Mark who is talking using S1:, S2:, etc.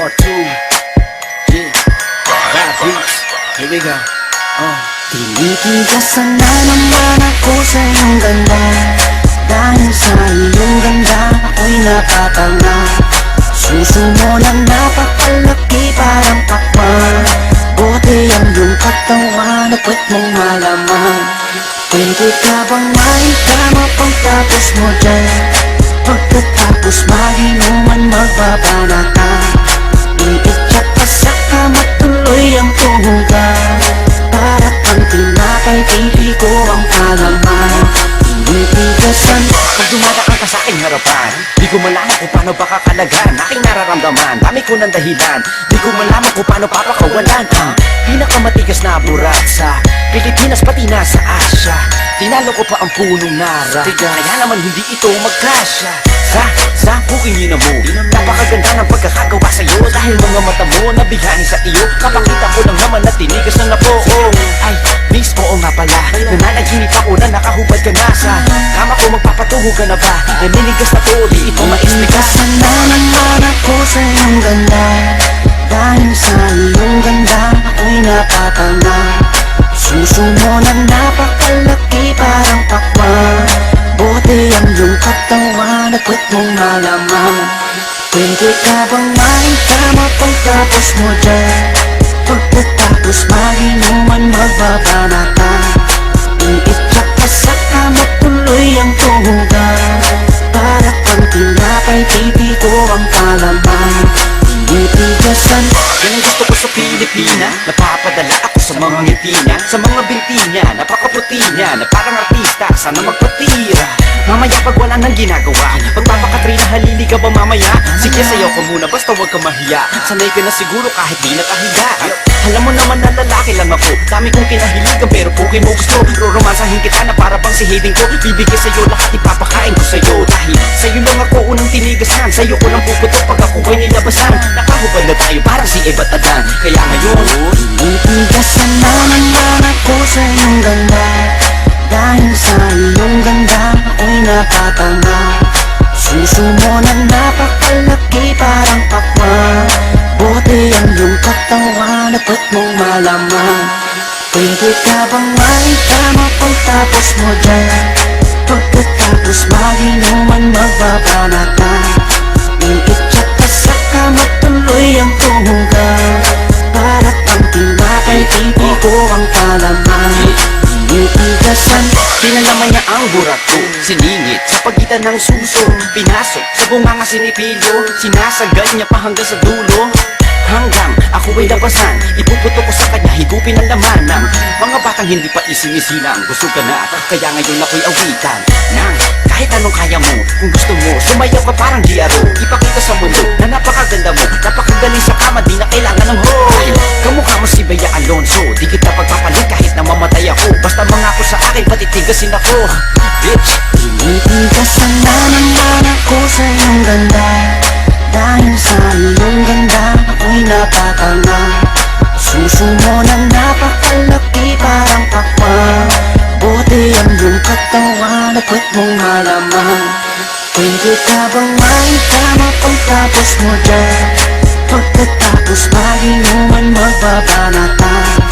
S1: Part 2 Yeah. Bad beats. Here we go. Uh.
S2: Tinitingasan na naman ako sa iyong ganda Dahil sa iyong ganda ako'y napatanga Suso mo na napakalaki parang pakwan Bote ang iyong katawan at pwet mong malaman. Pwede ka bang maikama pagtapos mo dyan? Pagkatapos maginuman magpapanata sa
S1: aking harapan. Di ko malaman kung paano ba kakalagan Aking nararamdaman, dami ko ng dahilan. Di ko malaman kung paano papakawalan Ang pinakamatigas na burat sa Pilipinas pati na sa Asya. Tinalo ko pa ang punong nara. Kaya naman hindi ito magkasya. Sa, sa pukin mo. Napakaganda ng pagkakagawa sa'yo. Dahil mga mata mo nabigani sa iyo. Kapakita ko lang naman na tinigas ng napoong Ay, miss, oo nga pala. Nananaginip ako magpapatuho ka na ba Naninigas na to, di ito maisplikas
S2: Tinitigasan na naman ako sa iyong ganda Dahil sa iyong ganda ako'y napatanga Suso mo na napakalaki parang pakwan Buti ang iyong katawan at puwet mong malaman Pwede ka bang maitama pagtapos mo dyan. Pagkatapos maginuman
S1: Pilipina Napapadala mga ngiti niya Sa mga binti niya Napakaputi niya Na parang artista Sana magpatira. Mamaya pag wala nang ginagawa Pagpapakatrina halili ka ba mamaya? Sige sayo ko muna basta wag ka mahiya. Sanay ka na siguro kahit di nakahiga Alam mo naman na lalaki lang ako Dami kong kinahiligan pero pukin mo gusto. Roromansahin kita na para bang si Hayden ko Bibigay sa'yo lahat ipapakain ko sa'yo. Dahil sa'yo lang ako unang tinigasan Sa'yo ko lang puputok pag ako ay nilabasan. Nakahubad na tayo parang si Eva at Adan Kaya ngayon
S2: napatanga Suso mo na napakalaki parang pakwan Buti ang iyong katawan at puwet mong malaman. Pwede ka bang maitama pagtapos mo dyan? Pagkatapos maginuman magbabanata. Iitsak ka sa kama tuloy ang tuhugan Para kang tinapay, pipi ko ang palaman Tinitigasan
S1: Pinalaman niya ang burat ko Siningit pagitan ng suso. Pinasok sa bunganga sinipilyo. Sinasagad niya pa hanggang sa dulo. Hanggang ako ay labasan. Ipuputo ko sa kanya higupin ang laman ng Mga batang hindi pa isinisilang. Gusto ka na kaya ngayon ako'y awitan. Nang kahit anong kaya mo Kung gusto mo sumayaw ka parang GRO Ipakita sa mundo na napakaganda mo. Napakagaling sa kama di na kailangan ng ho Kamukha mo si Bea Alonso Di kita pagpapalit kahit na mamatay ako. Basta mangako sa akin patitigasin ako
S2: sa iyong ganda Dahil sa iyong ganda ako'y napatanga Suso mo na napakalaki parang pakwan Buti ang iyong katawan at puwet mong malaman Pwede ka bang maitama pagtapos mo dyan Pagkatapos maginuman magbabanata Iitsak